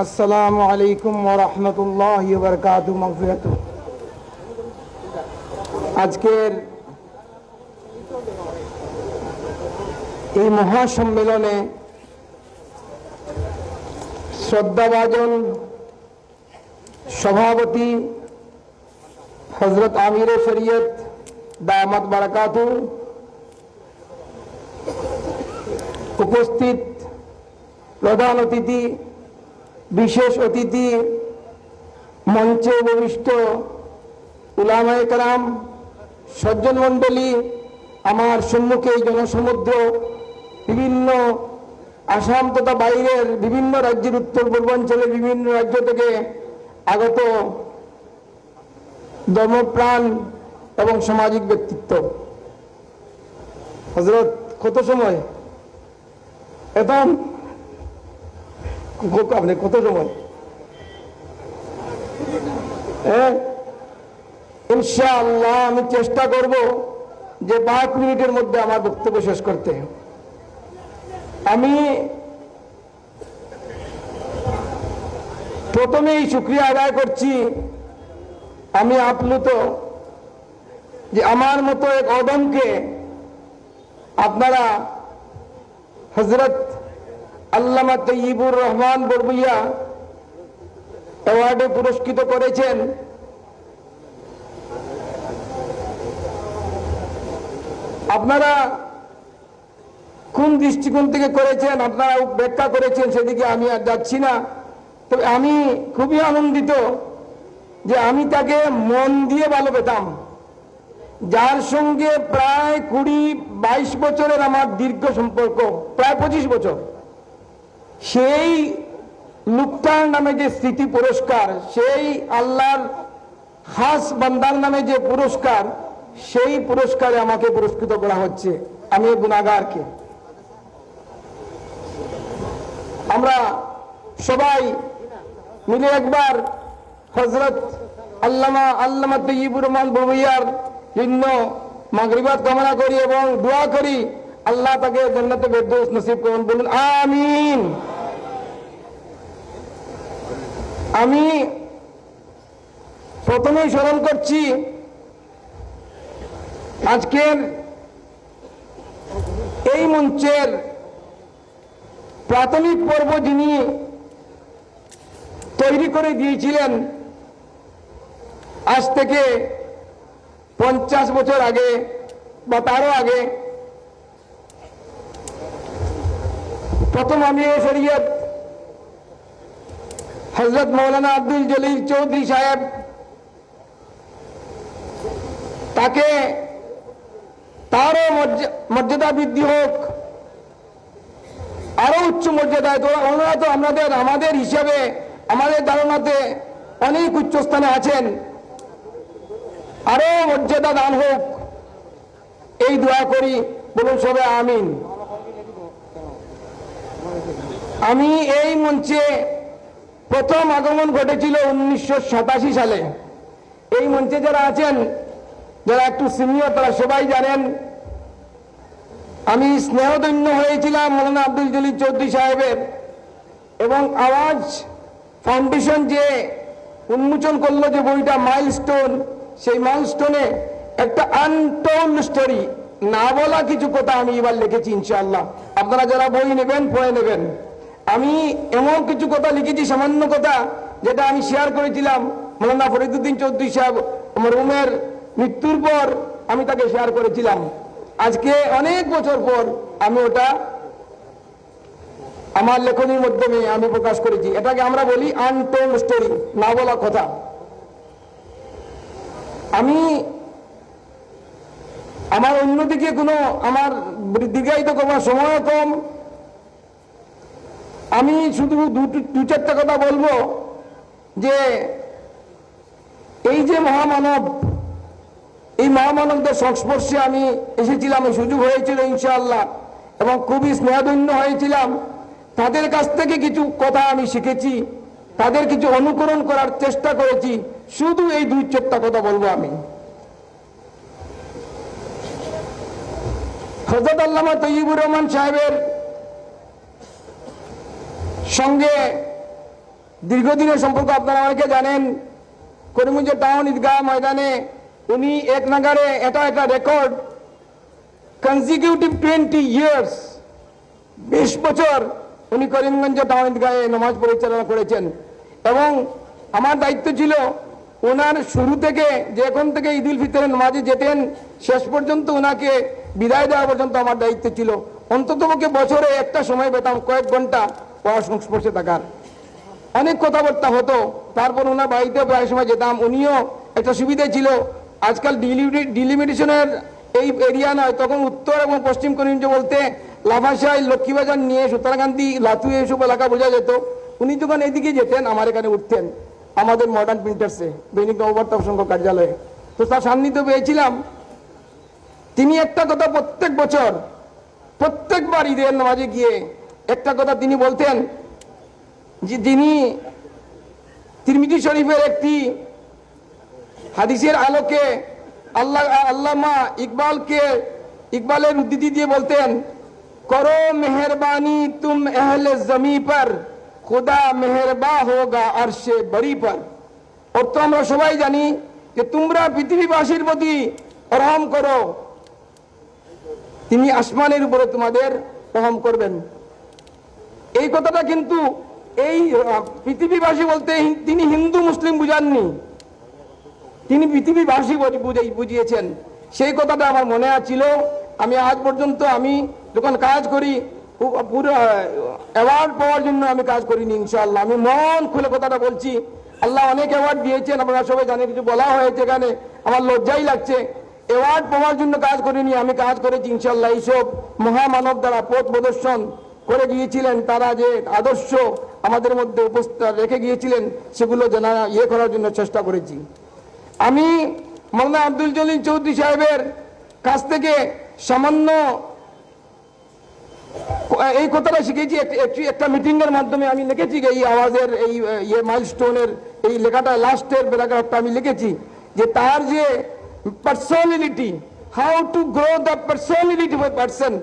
আসসালামু আলাইকুম ওরহমতুল্লাহ বরকাত মগফিরাত আজকের এই মহাসম্মেলনে শ্রদ্ধাভাজন সভাপতি হজরত আমির শরীয়ত দামাত বারাকাতু উপস্থিত প্রধান অতিথি বিশেষ অতিথি মঞ্চে উপবিষ্ট উলামায়ে কালাম সজ্জন মণ্ডলী, আমার সম্মুখে জনসমুদ্র, বিভিন্ন আসাম তথা বাইরের বিভিন্ন রাজ্যের উত্তর পূর্বাঞ্চলের বিভিন্ন রাজ্য থেকে আগত ধর্মপ্রাণ এবং সামাজিক ব্যক্তিত্ব। হজরত কত সময়? এখন আপনি কত সময় হ্যাঁ? ইনশাআল্লাহ আমি চেষ্টা করব যে পাঁচ মিনিটের মধ্যে আমার বক্তব্য শেষ করতে। আমি প্রথমেই শুক্রিয়া আদায় করছি, আমি আপ্লুত যে আমার মতো এক অদমকে আপনারা হজরত আল্লামা তৈবুর রহমান বরবুইয়া অ্যাওয়ার্ডে পুরস্কৃত করেছেন। আপনারা কোন দৃষ্টিকোণ থেকে করেছেন? আপনারা ব্যাখ্যা করেছেন, সেদিকে আমি আর যাচ্ছি না। তবে আমি খুবই আনন্দিত যে আমি তাকে মন দিয়ে ভালো পেতাম যার সঙ্গে প্রায় কুড়ি বাইশ বছরের আমার দীর্ঘ সম্পর্ক, প্রায় পঁচিশ বছর। সেই লুকটার নামে যে স্মৃতি পুরস্কার, সেই আল্লাহর হাস বান্দার নামে যে পুরস্কার, সেই পুরস্কারে আমাকে পুরস্কৃত করা হচ্ছে। আমি গুণাগারকে। আমরা সবাই মিলে একবার হজরত আল্লামা আল্লামা তৈবুর রহমান ববইয়ার জন্য মাগরিবাদ কামনা করি এবং দোয়া করি, আল্লাহ তাকে জান্নাতে বেদোস নসিব করুন। বলুন, আমিন। আমি প্রথমেই স্মরণ করছি, আজকের এই মঞ্চের প্রাথমিক পর্ব যিনি তৈরি করে দিয়েছিলেন, আজ থেকে পঞ্চাশ বছর আগে বা তারও আগে, প্রথম আমি শরীয়ত হজরত মৌলানা আব্দুল জলিল চৌধুরী সাহেব, তাকে তারও মর্যাদা বৃদ্ধি হোক আরও উচ্চ মর্যাদায় ওনারা তো আমাদের আমাদের হিসাবে, আমাদের ধারণাতে অনেক উচ্চ স্থানে আছেন। আরও মর্যাদা দান হোক, এই দোয়া করি। বলুন সবে আমিন। আমি এই মঞ্চে প্রথম আগমন ঘটেছিল উনিশশো সাতাশি সালে। এই মঞ্চে যারা আছেন, যারা একটু সিনিয়র, তারা সবাই জানেন, আমি স্নেহধন্য হয়েছিলাম মৌলানা আব্দুল জলিল চৌধুরী সাহেবের এবং আওয়াজ ফাউন্ডেশন যে উন্মোচন করল যে বইটা মাইলস্টোন, সেই মাইলস্টোনে একটা আনটোল্ড স্টোরি, না বলা কিছু কথা আমি এবার লিখেছি ইনশাল্লাহ আপনারা যারা বই নেবেন, পড়ে নেবেন। আমি এমন কিছু কথা লিখেছি, সামান্য কথা, যেটা আমি শেয়ার করেছিলাম, মৌলানা ফরিদুদ্দিন চৌধুরী সাহেব মরহুমের মৃত্যুর পর আমি তাকে শেয়ার করেছিলাম। আজকে অনেক বছর পর আমি ওটা আমার লেখনীর মাধ্যমে আমি প্রকাশ করেছি। এটাকে আমরা বলি আনটোল্ড স্টোরি না বলা কথা। আমি আমার অন্যদিকে কোনো আমার দীর্ঘায়িত করবার সময় কম আমি শুধু দু- চারটা কথা বলব যে এই যে মহামানব, এই মহামানবদের সংস্পর্শে আমি এসেছিলাম সুযোগ হয়েছিল ইনশাআল্লাহ, এবং খুবই স্নেহধন্য হয়েছিলাম। তাদের কাছ থেকে কিছু কথা আমি শিখেছি, তাদের কিছু অনুকরণ করার চেষ্টা করেছি, শুধু এই দুই চারটা কথা বলব আমি। হজরত আল্লামা তৈবুর রহমান সাহেবের সঙ্গে দীর্ঘদিনের সম্পর্ক আপনারা অনেকে জানেন করিমগঞ্জ টাউন ঈদগাহ ময়দানে উনি এক নাগারে এটা একটা রেকর্ড কনজিকিউটিভ টোয়েন্টি ইয়ার্স বিশ বছর উনি করিমগঞ্জ টাউন ঈদগাহে নামাজ পরিচালনা করেছেন। এবং আমার দায়িত্ব ছিল ওনার শুরু থেকে যে এখন থেকে ঈদ উল ফিতরের নামাজে যেতেন, শেষ পর্যন্ত ওনাকে বিদায় দেওয়া পর্যন্ত আমার দায়িত্ব ছিল। অন্ততপক্ষে বছরে একটা সময় পেতাম কয়েক ঘণ্টা। পড়ার সংস্পর্শে থাকার অনেক কথাবার্তা হতো, তারপর ওনার বাড়িতে প্রায় সময় যেতাম। উনিও একটা সুবিধা ছিল। আজকাল ডিলিমিটেশনের এই এরিয়া নয়, তখন উত্তর এবং পশ্চিম করিমগঞ্জ বলতে লাফাশাই লক্ষ্মীবাজার নিয়ে সুতারকান্তি লাথু এইসব এলাকা বোঝা যেত। উনি যখন এদিকে যেতেন, আমার এখানে উঠতেন, আমাদের মডার্ন প্রিন্টার্সে দৈনিক নববর্তক সংঘ কার্যালয়ে। তো তার সান্নিধ্য পেয়েছিলাম। তিনি একটা কথা প্রত্যেক বছর, প্রত্যেকবার ঈদের নামাজে গিয়ে একটা কথা তিনি বলতেন যে তিনি তিরমিজি শরীফের একটি হাদিসের আলোকে আল্লাহ, আল্লামা ইকবালকে, ইকবালের উদ্ধৃতি দিয়ে বলতেন, করো মেহরবানি তুম এহলে জমি পর, খুদা মেহরবা হোগা আরশে বড়ি পর। অর্থ আমরা সবাই জানি যে তোমরা পৃথিবীবাসীর প্রতি রহম করো। তিনি আসমানের উপরে তোমাদের রহম করবেন। এই কথাটা কিন্তু এই পৃথিবীবাসী বলতে তিনি হিন্দু মুসলিম বুঝাননি। তিনি পৃথিবীবাসী বুঝিয়েছেন। সেই কথাটা আমার মনে আছিল। আমি আজ পর্যন্ত আমি যখন কাজ করি পুরো অ্যাওয়ার্ড পাওয়ার জন্য আমি কাজ করিনি, ইনশাআল্লাহ। আমি মন খুলে কথাটা বলছি। আল্লাহ অনেক অ্যাওয়ার্ড দিয়েছেন, আপনারা সবাই জানেন, কিছু বলা হয়েছে এখানে। আমার লজ্জাই লাগছে। অ্যাওয়ার্ড পাওয়ার জন্য কাজ করিনি, আমি কাজ করেছি ইনশাল্লাহ এইসব মহামানব দ্বারা পথ প্রদর্শন। করে গিয়েছিলেন তারা যে আদর্শ আমাদের মধ্যে উপস্থিত রেখে গিয়েছিলেন, সেগুলো জানা ইয়ে করার জন্য চেষ্টা করেছি। আমি মৌলানা আব্দুল জলিল চৌধুরী সাহেবের কাছ থেকে সামান্য এই কথাটা শিখেছি, একটি- একটা মিটিং এর মাধ্যমে আমি লিখেছি এই আওয়াজের, এই ইয়ে মাইলস্টোনের এই লেখাটা লাস্টের প্যারাগ্রাফটা আমি লিখেছি যে তার যে personality how to grow the personality of a person